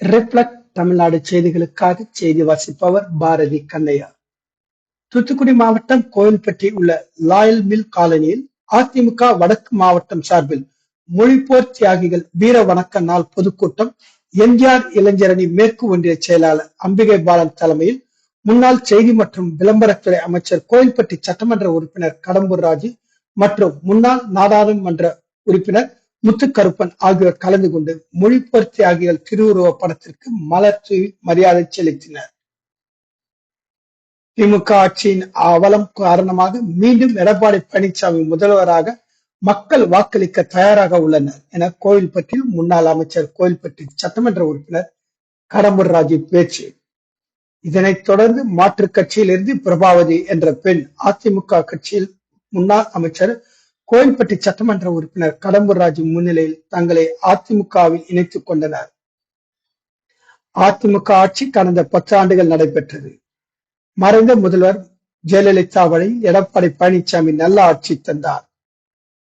Reflect Tamil Nadu செய்திகளுக்காக செய்தி வாசிப்பவர் பாரதி கண்ணையா. தூத்துக்குடி மாவட்டம் கோயில்பட்டி உள்ள லாயல் மில் காலனியில் அதிமுக வடக்கு மாவட்டம் சார்பில் மொழிப்போர் தியாகிகள் வீர வணக்க நாள் பொதுக்கூட்டம் எம்ஜிஆர் இளைஞரணி மேற்கு ஒன்றிய செயலாளர் அம்பிகை பாலன் தலைமையில் முன்னாள் செய்தி மற்றும் விளம்பரத்துறை அமைச்சர் கோயில்பட்டி சட்டமன்ற உறுப்பினர் கடம்பூர் ராஜு மற்றும் முன்னாள் நாடாளுமன்ற உறுப்பினர் முத்துக்கருப்பன் ஆகியோர் கலந்து கொண்டு மொழிப்போர் தியாகிகள் திருவுருவ படத்திற்கு மலர் மரியாதை செலுத்தினர். திமுக ஆட்சியின் அவலம் காரணமாக மீண்டும் எடப்பாடி பழனிசாமி முதல்வராக மக்கள் வாக்களிக்க தயாராக உள்ளனர் என கோயில்பட்டியில் முன்னாள் அமைச்சர் கோயில்பட்டி சட்டமன்ற உறுப்பினர் கடம்பூர் ராஜு பேச்சு. இதனைத் தொடர்ந்து மாற்றுக் கட்சியிலிருந்து பிரபாவதி என்ற பெண் அதிமுக கட்சியில் முன்னாள் அமைச்சர் கோயில்பட்டி சட்டமன்ற உறுப்பினர் கடம்பூர் ராஜு முன்னிலையில் தங்களை அதிமுகவில் இணைத்துக் கொண்டனர். அதிமுக ஆட்சி கடந்த பத்து ஆண்டுகள் நடைபெற்றது. மறைந்த முதல்வர் ஜெயலலிதா வழி எடப்பாடி பழனிசாமி நல்ல ஆட்சி தந்தார்.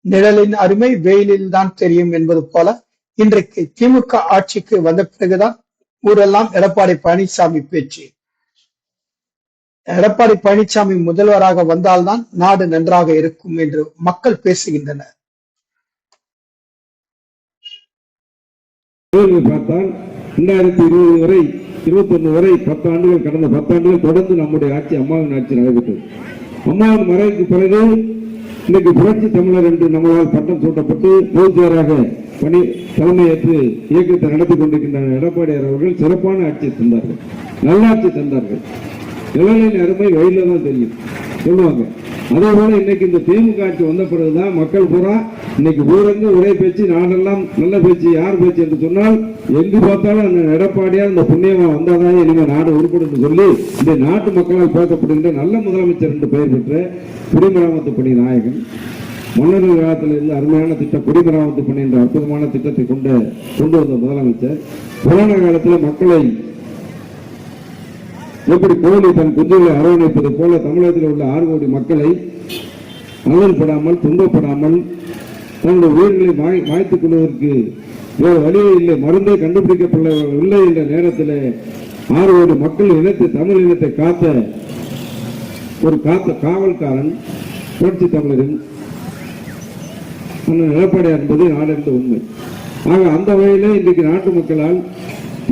நிழலின் அருமை வெயிலில் தான் தெரியும் என்பது போல இன்றைக்கு திமுக ஆட்சிக்கு வந்த பிறகுதான் ஊரெல்லாம் எடப்பாடி பழனிசாமி பேச்சு. எடப்பாடி பழனிசாமி முதல்வராக வந்தால்தான் நாடு நன்றாக இருக்கும் என்று மக்கள் பேசுகின்றனர். பார்த்தால் இரண்டாயிரத்தி இருபது வரை இருபத்தொன்னு வரை பத்தாண்டுகள் கடந்த பத்தாண்டுகள் தொடர்ந்து நம்முடைய ஆட்சி அம்மாவின் ஆட்சி நடைபெற்றது அம்மாவின் மறைவுக்கு பிறகு இன்னைக்கு புரட்சி தமிழர் என்று நம்மளால் பட்டம் சூட்டப்பட்டு பொதுச்செயலாக பணி தலைமையேற்று இயக்கத்தை நடத்தி கொண்டிருக்கின்ற எடப்பாடியார் அவர்கள் சிறப்பான ஆட்சியை தந்தார்கள் நல்லாட்சி தந்தார்கள். நிழலின் அருமை வழியில தான் தெரியும். சொல்லுவாங்க. அதே போல இன்னைக்கு இந்த திமுக ஆட்சி வந்த பிறகுதான் மக்கள் பூரா இன்னைக்கு ஊரங்கு ஒரே பேச்சு நாடெல்லாம் நல்ல பேச்சு யார் பேச்சு என்று சொன்னால் எங்கு பார்த்தாலும் அந்த எடப்பாடியார் இந்த புண்ணியமா வந்தாதான் இனிமே நாடு உருப்படும் சொல்லி இந்த நாட்டு மக்களால் பேசப்படுகின்ற நல்ல முதலமைச்சர் என்று பெயர் பெற்ற குடிமராமத்து பணி நாயகன் மன்னர்கள் காலத்தில் இருந்து அருமையான திட்டம் குடிமராமத்து பணி என்ற அற்புதமான திட்டத்தை கொண்டு கொண்டு வந்த முதலமைச்சர். கொரோனா காலத்தில் மக்களை எப்படி கோழி தன் குஞ்சுகளை அரவணைப்பது போல தமிழகத்தில் உள்ள ஆறு கோடி மக்களை நலன்படாமல் துன்பப்படாமல் தன்னுடைய உயிர்களை வாய் மாய்த்துக் கொள்வதற்கு வேறு வழியே இல்லை. மருந்தே கண்டுபிடிக்கப்படவில்லை என்ற நேரத்தில் ஆறு கோடி மக்கள் இனத்தை தமிழ் இனத்தை காத்த ஒரு காத்த காவல்காரன் புரட்சி தமிழரின் அண்ணன் எடப்பாடியார் என்பது நாடறிந்த உண்மை. ஆக அந்த வகையிலே இன்றைக்கு நாட்டு மக்களால்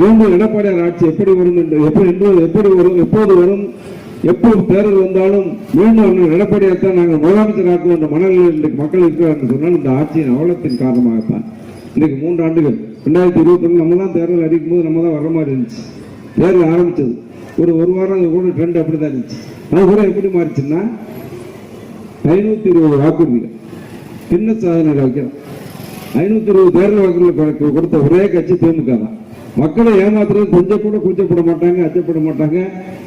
மீண்டும் எடப்பாடியார் ஆட்சி எப்படி வரும் என்று எப்படி எப்படி வரும் எப்போது வரும் எப்போது தேர்தல் வந்தாலும் மீண்டும் எடப்பாடியார் தான் நாங்கள் முதலமைச்சர் ஆக்குவோம் என்ற மனநிலையில் இன்றைக்கு மக்கள் இருக்கிறார் சொன்னால் இந்த ஆட்சியின் அவலத்தின் காரணமாகத்தான். இன்றைக்கு மூன்று ஆண்டுகள் ரெண்டாயிரத்தி இருபத்தி ஒன்று நம்ம தான் தேர்தல் அடிக்கும் போது நம்ம தான் வர மாதிரி இருந்துச்சு. தேர்தல் ஆரம்பிச்சது. ஒரு ஒரு வாரம் கூட ட்ரெண்ட் அப்படி தான் இருந்துச்சு. அது கூட எப்படி மாறிச்சுன்னா ஐநூத்தி இருபது வாக்குறுதிகள். என்ன சாதனை வைக்கிறோம் ஐநூத்தி இருபது தேர்தல் வாக்குறுதிகள் கொடுத்த ஒரே கட்சி திமுக தான். மக்களை ஏமாத்துறது கொஞ்சம் கூட கூச்சப்பட மாட்டாங்க அச்சப்பட மாட்டாங்க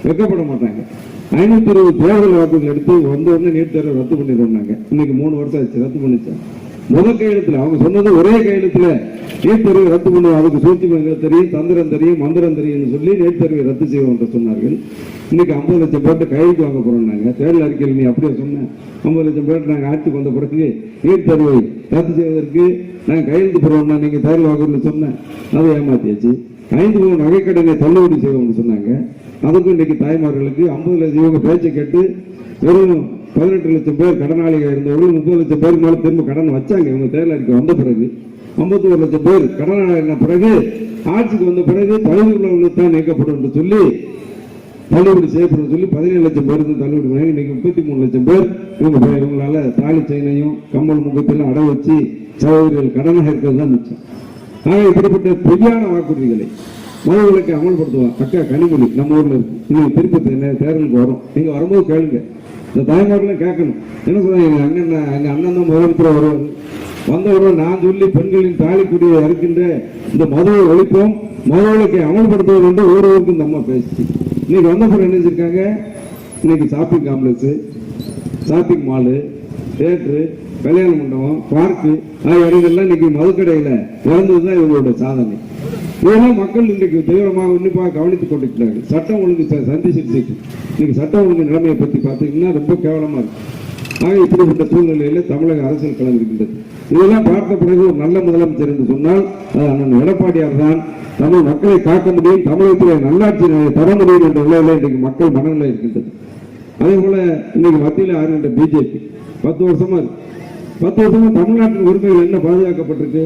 வெக்கப்பட மாட்டாங்க ஐநூத்தி இருபது தேர்தல் வாக்குகள் எடுத்து வந்த உடனே நீட் தேர்தல் ரத்து பண்ணிடுவாங்க இன்னைக்கு மூணு வருஷம் ஆச்சு ரத்து பண்ணிச்சாங்க முதல் கையெழுத்துல அவங்க சொன்னது ஒரே கையெழுத்துல நீட் தேர்வை ரத்து பண்ணுவோம் அதுக்கு சூழ்ச்சி தெரியும் தந்திரம் தெரியும் மந்திரம் தெரியும்னு சொல்லி நீட் தேர்வை ரத்து செய்வோம் என்று சொன்னார்கள். இன்னைக்கு ஐம்பது லட்சம் பேர்ட்ட கையெழுத்து வாங்க போறோம்னாங்க. தேர்தல் அறிக்கையில் நீ அப்படியே சொன்ன. ஐம்பது லட்சம் பேர் நாங்கள் ஆட்சிக்கு வந்த பிறகு நீட் தேர்வை ரத்து செய்வதற்கு நாங்கள் கையெழுத்து போடுவோம்னா நீங்கள் தேர்தல் வாங்கணும்னு சொன்னேன். அதை ஏமாத்தியாச்சு. ஐந்து மூணு நகைக்கடனை தள்ளுபடி செய்வோம்னு சொன்னாங்க. அதுக்கும் இன்றைக்கு தாய்மார்களுக்கு ஐம்பது லட்சம் இவங்க பேச்சை கேட்டு வெறும் பதினெட்டு லட்சம் பேர் கடனாளிகள் இருந்தவர்கள் முப்பது லட்சம் பேருக்கு மேலே திரும்ப கடன் வச்சாங்க. இவங்க தேர்தல் அறிக்கை வந்த பிறகு ஐம்பத்தி ஒரு லட்சம் பேர் கடனாளின பிறகு ஆட்சிக்கு வந்த பிறகு தகுதி உள்ளவர்களுக்கு தான் நீக்கப்படும் என்று சொல்லி தள்ளுபடி செய்யப்படும் சொல்லி பதினேழு லட்சம் பேருக்கு தள்ளுபடி பண்ணி இன்னைக்கு முப்பத்தி மூணு லட்சம் பேர் இவங்க இவங்களால தாலி செயினையும் கம்மல் முகத்திலும் அடை வச்சு சகோதரிகள் கடனாக இருக்கிறது தான் மிச்சம். ஆக இப்படிப்பட்ட பொய்யான வாக்குறுதிகளை மதுவிலக்கை அமல்படுத்துவோம் அக்கா கனிமொழி நம்ம ஊரில் இருக்கு. இன்னைக்கு திருப்பதி தேர்தலுக்கு வரும். நீங்கள் வரும்போது கேளுங்க. இந்த தாய்மார்களும் கேட்கணும். என்ன சொல்ல எங்கள் அண்ணன் எங்கள் அண்ணன் தான் முதலமைச்சர் வருவார். வந்தவர்கள் நான் சொல்லி பெண்களின் தாலிக்குடியை அறுக்கின்ற இந்த மதுவை ஒழிப்போம் மதுவிலக்கை அமல்படுத்துவது என்று ஒருவருக்கும் இந்த அம்மா பேசி இன்னைக்கு வந்த என்ன செஞ்சிருக்காங்க? இன்னைக்கு shopping complex shopping mall theatre கல்யாண மண்டபம் பார்க்கு ஆகிய இடங்கள்லாம் இன்னைக்கு மதுக்கடையில இறந்ததுதான் இவங்களோட சாதனை. இதெல்லாம் மக்கள் இன்றைக்கு தீவிரமாக உன்னிப்பாக கவனித்துக் கொண்டிருக்கிறார்கள். சட்டம் ஒழுங்கு ச- சந்திச்சிருச்சு இன்னைக்கு சட்டம் ஒழுங்கு நிலைமையை பற்றி பார்த்தீங்கன்னா ரொம்ப கேவலமாக இருக்கு. ஆக இப்படிப்பட்ட சூழ்நிலையில் தமிழக அரசியல் களம் இதெல்லாம் பார்த்த பிறகு ஒரு நல்ல முதலமைச்சர் என்று சொன்னால் அண்ணன் எடப்பாடியார் தான் தமிழ் மக்களை காக்க முடியும் தமிழகத்திலே நல்லாட்சி தர முடியும் என்ற நிலையில இன்றைக்கு மக்கள் மனநிலை இருக்கின்றது. அதே போல இன்னைக்கு மத்தியில் ஆறுகின்ற பிஜேபி. பத்து வருஷமா இருக்கு. பத்து வருஷமா தமிழ்நாட்டின் உரிமைகள் என்ன பாதுகாக்கப்பட்டிருக்கு?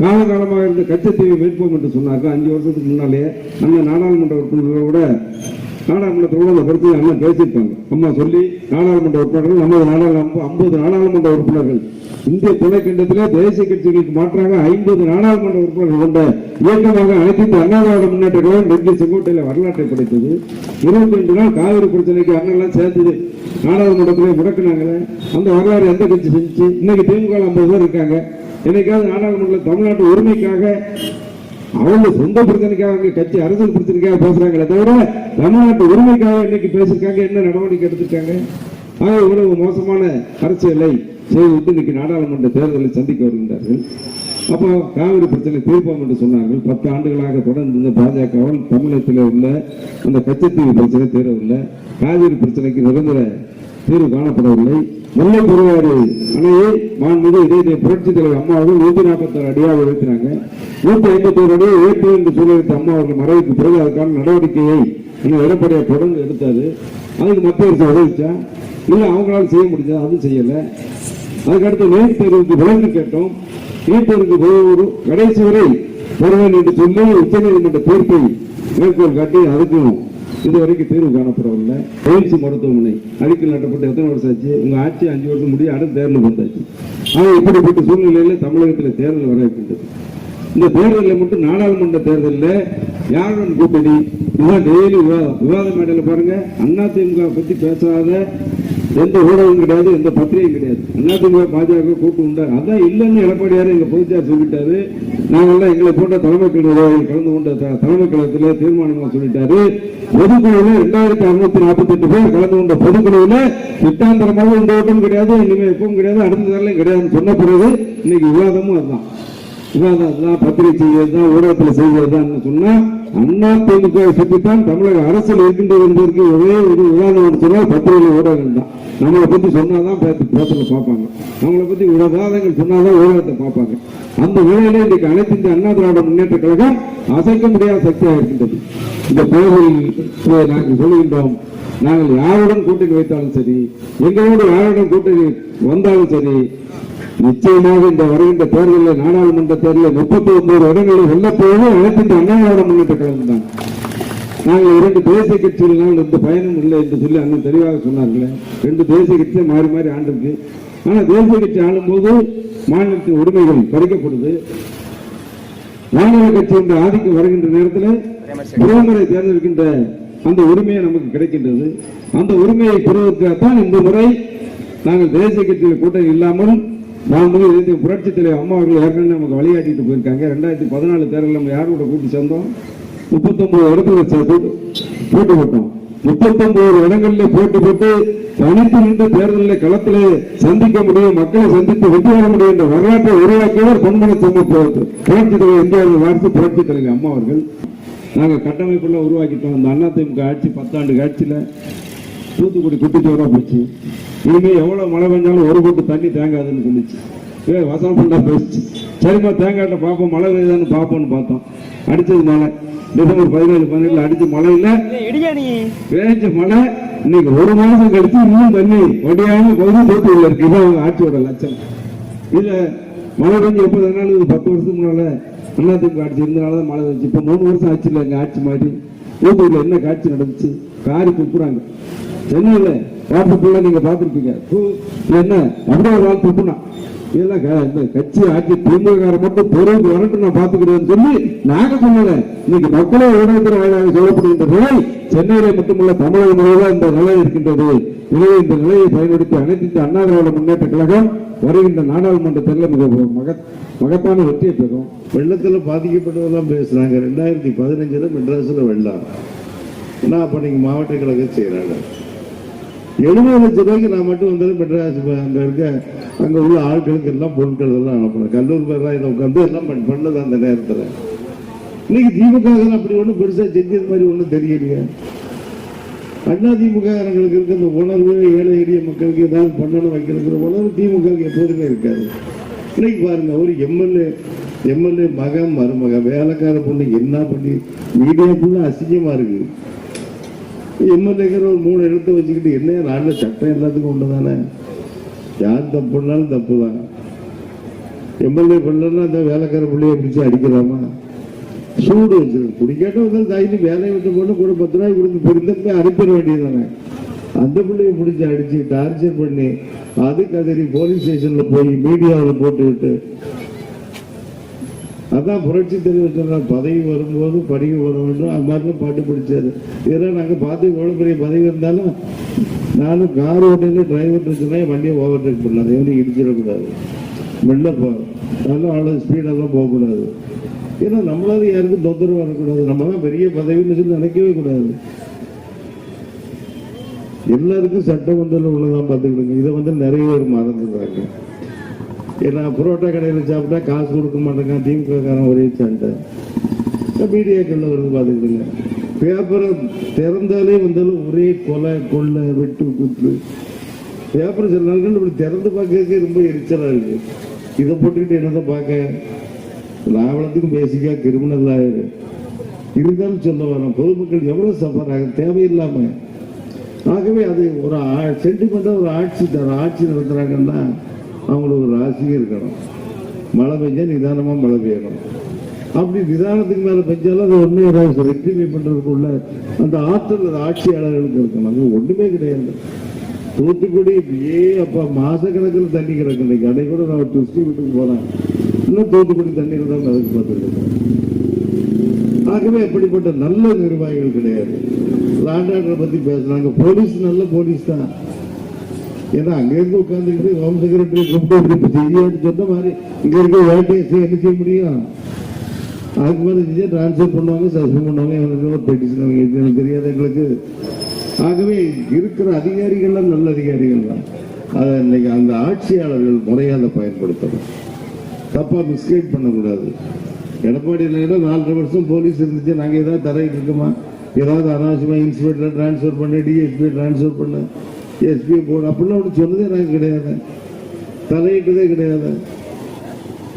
காலகாலமாக இருந்த கச்சத்தீவை மீட்போம் என்று சொன்னார்கள். அஞ்சு வருஷத்துக்கு முன்னாலே அந்த நாடாளுமன்ற உறுப்பினர்கள் கூட நாடாளுமன்றத்தோட அந்த பிரச்சனை எல்லாம் பேசியிருப்பாங்க. அம்மா சொல்லி நாடாளுமன்ற உறுப்பினர்கள் நமது நாடாளுமன்ற ஐம்பது நாடாளுமன்ற உறுப்பினர்கள் இந்திய துணைக்கண்டத்திலே தேசிய கட்சிகளுக்கு மாற்றாக ஐம்பது நாடாளுமன்ற உறுப்பினர்கள் கொண்ட இயக்கமாக அனைத்து இந்திய அண்ணா திராவிட முன்னேற்ற கழகம் டெல்லி செங்கோட்டையில வரலாற்றை படைத்தது. இருபத்தி ரெண்டு நாள் காவிரி பிரச்சனைக்கு அண்ணெல்லாம் சேர்ந்தது நாடாளுமன்றத்திலே முடக்கினாங்களே. அந்த வரலாறு எந்த கட்சி செஞ்சு இன்னைக்கு திமுக ஐம்பது பேர் இருக்காங்க. என்னைக்காவது நாடாளுமன்றத்தில் தமிழ்நாட்டு உரிமைக்காக அவங்க சொந்த பிரச்சனைக்காக கட்சி அரசியல் பிரச்சனைக்காக பேசுறாங்களே தவிர தமிழ்நாட்டு உரிமைக்காக இன்னைக்கு பேசியிருக்காங்க. என்ன நடவடிக்கை எடுத்திருக்காங்க? ஆக இவ்வளவு மோசமான அரசியலை செய்துவிட்டு இன்னைக்கு நாடாளுமன்ற தேர்தலை சந்திக்க வருகின்றார்கள். அப்போ காவிரி பிரச்சனை தீர்ப்போம் என்று சொன்னார்கள். பத்து ஆண்டுகளாக தொடர்ந்து இருந்த பாஜகவால் தமிழகத்தில் உள்ள அந்த கச்சத்தீவு பிரச்சனை தீரவில்லை. காவிரி பிரச்சனைக்கு நிரந்தர தீர்வு காணப்படவில்லை. முல்லை பெரியாறு அணையை மாண்புமிகு இதய புரட்சி தலைவர் அம்மா அவர்கள் நூத்தி நாற்பத்தாறு அடியாக உயர்த்தினாங்க. நூத்தி ஐம்பத்தி ஒரு அடியை உயர்த்து என்று சொல்லியிருந்த அம்மா அவர்கள் மறைவுக்கு பிறகு அதுக்கான நடவடிக்கையை இன்னும் எடப்பாடியார் தொடர்ந்து எடுத்தாரு. அதுக்கு மத்திய அரசு உதவிச்சா. இல்லை அவங்களால செய்ய முடிஞ்சா அதுவும் செய்யலை. அதுக்கடுத்து நீட் தேர்வுக்கு விலங்கு கேட்டோம். நீட் தேர்வுக்கு கடைசி வரை வருவேன் என்று சொல்லி உச்சநீதிமன்ற தீர்ப்பை மேற்கோள் காட்டி அதுக்கும் இதுவரைக்கும் தீர்வு காணப்படவில்லை. எய்ம்ஸ் மருத்துவமனை அடிக்கல் நட்டப்பட்டு எத்தனை வருஷம் ஆச்சு? உங்க ஆட்சி அஞ்சு வருஷம் முடிய அடுத்த தேர்தல் வந்தாச்சு. ஆனால் இப்படிப்பட்ட சூழ்நிலையில தமிழகத்தில் தேர்தல் வர இருக்கின்றது இந்த தேர்தலில் மட்டும் நாடாளுமன்ற தேர்தலில் யாருடன் கூட்டணி? இதுதான் டெய்லி விவாதம் விவாத மேடையில் பாருங்க. அதிமுக பத்தி பேசாத எந்த ஊடகம் கிடையாது எந்த பத்திரிகையும் கிடையாது. அதிமுக பாஜக கூட்டு உண்டா அதான் இல்லைன்னு எடப்பாடியார் எங்க பொதுச்சார் சொல்லிட்டாரு. நாங்கெல்லாம் எங்களை போன்ற தலைமை கழக கலந்து கொண்ட தலைமை கழகத்தில் தீர்மானமாக சொல்லிட்டாரு. பொதுக்குழுவில் ரெண்டாயிரத்தி அறுநூத்தி நாற்பத்தி எட்டு பேர் கலந்து கொண்ட பொதுக்குழுவில் திட்டாந்தரமாக இந்த ஓட்டம் கிடையாது இனிமேல் எப்பவும் கிடையாது அடுத்த தரலையும் கிடையாதுன்னு சொன்ன பிறகு இன்னைக்கு விவாதமும் அதுதான். விவாதம் அதுதான் பத்திரிகை செய்வது தான் ஊடகத்தில் செய்வது தான் சொன்னா அண்ணா திமுக பற்றித்தான் தமிழக அரசில் இருக்கின்றது என்பதற்கு ஒரே ஒரு உதாரணம் சொன்னால் பத்திரிகை ஊடகங்கள் தான். நம்மளை பத்தி சொன்னாதான் பேசல பார்ப்பாங்க. நம்மளை பத்தி விவாதங்கள் சொன்னாதான் ஊடகத்தை பார்ப்பாங்க. அந்த வேளையில இன்றைக்கு அனைத்து இந்த அண்ணா திராவிட முன்னேற்ற கழகம் அசைக்க முடியாத சக்தியாக இருக்கின்றது. இந்த தேர்தலில் நாங்கள் சொல்லுகின்றோம் நாங்கள் யாருடன் கூட்டணி வைத்தாலும் சரி எங்களோடு யாருடன் கூட்டணி வந்தாலும் சரி நிச்சயமாக இந்த வருகின்ற தேர்தலில் நாடாளுமன்ற தேர்தலில் முப்பத்தி ஒன்பது இடங்களில் வெல்லப்போவது அனைத்து இந்த அண்ணா திராவிட முன்னேற்ற தான். நாங்கள் இரண்டு தேசிய கட்சிகளினால் எந்த பயனும் இல்லை என்று சொல்லி அண்ணன் தெளிவாக சொன்னார்களே. ரெண்டு தேசிய கட்சியை மாறி மாறி ஆண்டிருக்கு ஆனால் தேசிய கட்சி ஆளும்போது மாநிலத்தின் உரிமைகள் பறிக்கப்படுது. மாநில கட்சி என்ற ஆதிக்கம் வருகின்ற நேரத்தில் பிரதமரை தேர்ந்தெடுக்கின்ற அந்த உரிமையை நமக்கு கிடைக்கின்றது. அந்த உரிமையை பெறுவதற்காகத்தான் இந்த முறை நாங்கள் தேசிய கட்சியில் கூட்டம் இல்லாமல் நான் இந்திய புரட்சி தலைவர் அம்மா அவர்கள் ஏற்கனவே நமக்கு வழிகாட்டிட்டு போயிருக்காங்க. ரெண்டாயிரத்தி பதினாலு தேர்தலில் நம்ம யாரோட கூட்டி சேர்ந்தோம்? முப்பத்தொன்பது இடத்துல சே- போட்டு போட்டோம். முப்பத்தொன்பது இடங்களில் போட்டு போட்டு தனித்து நின்று தேர்தலில் களத்தில் சந்திக்க முடியும் மக்களை சந்தித்து வெற்றி பெற முடியும் என்ற வரலாற்றை உருவாக்கியவர் பொன்மன சமூக புரட்சி தலைவர் இந்தியாவில் வாரிசு புரட்சி தலைவர் அம்மா அவர்கள். நாங்கள் கட்டமைப்பெல்லாம் உருவாக்கிட்டோம். இந்த அதிமுக ஆட்சி பத்தாண்டு ஆட்சியில் தூத்துக்குடி குட்டிச்சோரா போச்சு. இனிமே எவ்வளவு மழை பெஞ்சாலும் ஒரு கொட்டு தண்ணி தேங்காதுன்னு சொல்லிச்சு. ஏ வசனம் பண்ணா பேசிச்சு. சரிம்மா தேங்காட்ட பார்ப்போம் மழை பெய்யுதான்னு பார்ப்போம்னு பார்த்தோம். அடிச்சது மழை. டிசம்பர் பதினேழு பதினேழுல அடிச்ச மழை இல்ல. பேஞ்ச மழை. இன்னைக்கு ஒரு மாசம் கழிச்சு இன்னும் தண்ணி வடியாம பகுதி தூத்துக்குள்ள இருக்கு. இதான் அவங்க ஆட்சியோட லட்சணம். இதுல மழை பெஞ்சு எப்ப நாள் இது பத்து வருஷத்துக்கு முன்னால அதிமுக ஆட்சி இருந்தனால மழை வந்துச்சு இப்ப மூணு வருஷம் ஆட்சி இல்லை எங்க ஆட்சி மாதிரி ஊத்தூர்ல என்ன காட்சி நடந்துச்சு? காரி துப்புறாங்க சென்னையில வாட்ஸ்அப்ல நீங்க பாத்துருப்பீங்க என்ன? அப்படியே ஒரு ஆள் துப்புனா இதெல்லாம் இந்த கட்சி ஆட்சி திமுக மட்டும் பொருள் வரட்டும் நான் பாத்துக்கிறேன்னு சொல்லி நாங்க சொல்லல. இன்னைக்கு மக்களே ஊடகத்தின் வாயிலாக சொல்லப்படுகின்ற நிலை சென்னையில மட்டுமல்ல தமிழக முழுவதும் இந்த நிலை இருக்கின்றது. எனவே இந்த நிலையை பயன்படுத்தி அனைத்து அண்ணா திராவிட முன்னேற்ற கழகம் வருகின்ற நாடாளுமன்ற தேர்தலில் மிக மகத் மகத்தான வெற்றியை பெறும். வெள்ளத்தில் பாதிக்கப்பட்டதெல்லாம் பேசுறாங்க. ரெண்டாயிரத்தி பதினஞ்சுல மெட்ராஸ்ல வெள்ளம். என்ன அப்ப நீங்க மாவட்ட கழகம் செய்யறாங்க. எழுபது லட்சம் ரூபாய்க்கு நான் மட்டும் வந்தது மெட்ராஸ் அங்க இருக்க அங்க உள்ள ஆட்களுக்கு எல்லாம் பொருட்கள் எல்லாம் அனுப்புறேன் கல்லூர் பேர்லாம் இதை உட்காந்து எல்லாம் பண்ணது அந்த நேரத்துல. இன்னைக்கு திமுக அப்படி ஒண்ணும் பெருசா செஞ்சது மாதிரி ஒண்ணும் தெரியலையே. அண்ணா திமுக காரங்களுக்கு இருக்க அந்த உணர்வு ஏழை எளிய மக்களுக்கு ஏதாவது பண்ணணும் வைக்கிறதுங்கிற உணர்வு திமுக எப்போதுமே இருக்காது. இன்னைக்கு பாருங்க ஒரு எம்எல்ஏ எம்எல்ஏ மகன் மருமக வேலைக்கார பொண்ணு என்ன பண்ணி மீடியாக்குள்ள அசிங்கமா இருக்கு. எம்எல்ஏங்கிற ஒரு மூணு இடத்த வச்சுக்கிட்டு என்ன நாட்டில் சட்டம் எல்லாத்துக்கும் ஒன்று தானே யார் தப்பு பண்ணாலும் தப்பு தான் எம்எல்ஏ பண்ணலன்னா அந்த வேலைக்கார பிள்ளைய பிடிச்சி அடிக்கிறாமா? சூடு வச்சிருக்கு குடிக்காட்ட வந்தால் தைரி வேலையை விட்டு போட்டு கூட பத்து ரூபாய் கொடுத்து பொருந்தப்ப அனுப்பிட வேண்டியதானே அந்த பிள்ளைய பிடிச்சி அடிச்சு டார்ச்சர் பண்ணி அது கதறி போலீஸ் ஸ்டேஷன்ல போய் மீடியாவில் போட்டு விட்டு அதான் புரட்சி தலைவர் பதவி வரும்போது படிக்க வர வேண்டும் அது மாதிரி பாட்டு பிடிச்சாரு. இதெல்லாம் நாங்கள் பார்த்து எவ்வளோ பெரிய பதவி இருந்தாலும் நானும் கார் ஓட்டிருந்து டிரைவர் சொன்னேன் வண்டியை ஓவர் பண்ணலாம் பண்ணாது எவனையும் இடிச்சிடக்கூடாது. மெல்ல போகிறோம் அதெல்லாம் அவ்வளோ ஸ்பீடெல்லாம் போகக்கூடாது. ஏன்னா நம்மளால யாருக்கும் தொந்தரவு வரக்கூடாது. நம்ம தான் பெரிய பதவின்னு சொல்லி நினைக்கவே கூடாது. எல்லாருக்கும் சட்டமன்றத்தில் உள்ளதான் பார்த்துக்கிடுங்க. இதை வந்து நிறைய பேர் மறந்துடுறாங்க. ஏன்னா புரோட்டா கடையில் சாப்பிட்டா காசு கொடுக்க மாட்டேங்க. திமுக காரன் ஒரே சண்டை. மீடியாக்களில் வருது பார்த்துக்கிட்டுங்க பேப்பரை திறந்தாலே வந்தாலும் ஒரே கொலை கொள்ளை வெட்டு குத்து. பேப்பர் சில நாட்கள் இப்படி திறந்து பார்க்கறதுக்கு ரொம்ப எரிச்சலாக இருக்குது இதை போட்டுக்கிட்டு என்னதை பார்க்க? லாவணத்துக்கும் பேசிக்கா கிரிமினல் ஆயிரு இருந்தாலும் சொல்ல வரோம் பொதுமக்கள் எவ்வளோ சஃபர் தேவையில்லாமல் ஆகவே அது ஒரு சென்டிமெண்ட்டாக ஒரு ஆட்சி தர ஆட்சி நடத்துறாங்கன்னா அவங்களுக்கு ஒரு ராசியும் இருக்கணும். மழை பெஞ்சா நிதானமா மழை பெய்யணும். அப்படி நிதானத்துக்கு மேல பெஞ்சாலும் அது ஒண்ணு ஏதாவது ரெக்டிஃபை பண்றதுக்குள்ள அந்த ஆற்றல் அது ஆட்சியாளர்களுக்கு இருக்கணும். அது ஒண்ணுமே கிடையாது. தூத்துக்குடி ஏ அப்பா மாச கணக்கில் தண்ணி கிடக்கு. இன்னைக்கு அன்னை கூட நான் திருஷ்டி வீட்டுக்கு போனேன். இன்னும் தூத்துக்குடி தண்ணீர் தான் மிதக்கு பார்த்துருக்கேன். ஆகவே அப்படிப்பட்ட நல்ல நிர்வாகிகள் கிடையாது. லாண்ட் பத்தி பேசுறாங்க. போலீஸ் நல்ல போலீஸ் தான். ஏன்னா அங்கிருந்து உட்காந்துக்கிட்டு ஹோம் செக்ரட்டரி கூப்பிட்டு இப்படி செய்யான்னு சொன்ன மாதிரி இங்க இருக்க வேட்டையை என்ன செய்ய முடியும்? அதுக்கு மேலே செஞ்சு டிரான்ஸ்ஃபர் பண்ணுவாங்க சஸ்பெண்ட் பண்ணுவாங்க இவனுக்கு ஒரு பெட்டிஷன் அவங்க எனக்கு தெரியாது எங்களுக்கு. ஆகவே இருக்கிற அதிகாரிகள்லாம் நல்ல அதிகாரிகள் தான். அதை இன்னைக்கு அந்த ஆட்சியாளர்கள் முறையாக பயன்படுத்தணும். தப்பாக மிஸ்கைட் பண்ணக்கூடாது. எடப்பாடியில் நாலரை வருஷம் போலீஸ் இருந்துச்சு நாங்க ஏதாவது தரையிட்டு இருக்கோமா? ஏதாவது அனாவசியமாக இன்ஸ்பெக்டர் டிரான்ஸ்ஃபர் பண்ண டிஎஸ்பி டிரான்ஸ்ஃபர் பண்ண. SBI board. அப்படிலாம் ஒன்று சொன்னதே நாங்கள் கிடையாது. தலையிட்டதே கிடையாது.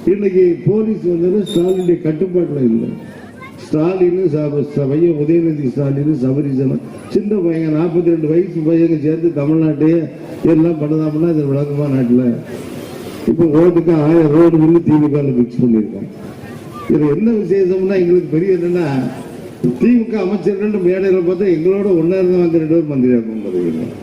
இன்னைக்கு போலீஸ் வந்து ஸ்டாலினுடைய கட்டுப்பாட்டில் இல்லை. ஸ்டாலின் ச- பையன் உதயநிதி ஸ்டாலின் சபரிசனம் சின்ன பையன் நாற்பத்தி ரெண்டு வயசு பையங்க சேர்ந்து தமிழ்நாட்டையே எல்லாம் பண்ணதாம்னா இது விளக்கமா நாட்டில். இப்போ ரோட்டுக்கு ஆயிரம் ரோடு வந்து திமுக ஃபிக்ஸ் பண்ணியிருக்காங்க. இது என்ன விசேஷம்னா எங்களுக்கு பெரிய என்னன்னா திமுக அமைச்சர்கள் மேடையில் பார்த்தா எங்களோட ஒன்றா இருந்தவங்க ரெண்டு பேர் மந்திரியாக பதவியில்